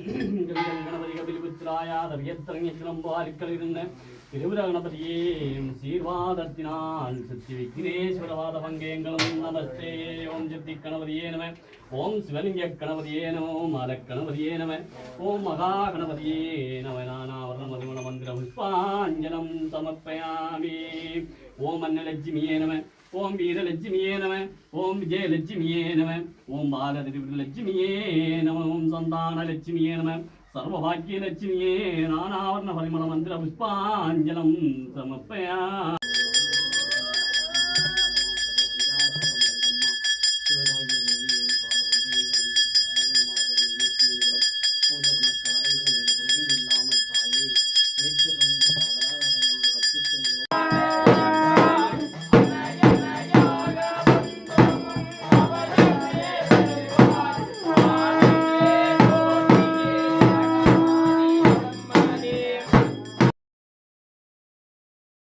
ഗണപതി കപിലിപുത്രായ തറിയത്തിറങ്ങിച്ചിലമ്പാലിക്കളിരുന്ന് തിരുവരഗണപതിയെ ശ്രീവാദത്തിനാൽ സത്യവിഘ്നേശ്വരവാദ ഭംഗേങ്ങളും നമസ്തേ ഓം ജപ്തി ഗണപതിയേ നമ ഓം ശിവലിംഗ ഗണപതിയേ നമോ മലഗണപതിയേ നമ ഓം മഹാഗണപതിയേ നമ നാനാവർണ മധുമണ മന്ദിര പുഷ്പാഞ്ജലം സമർപ്പയാമി ഓം അന്നലക്ഷ്മിയേ നമ ஓம் வீரலட்சுமியே நம ஓம் விஜயலட்சுமியே நம ஓம் பாரதிலட்சுமியே நம ஓம் சந்தான லட்சுமியே நம சர்வபாக்கிய லட்சுமியே நானாவரண பரிமள மந்திர புஷ்பாஞ்சலம் சமர்ப்பயா. சிவராஜ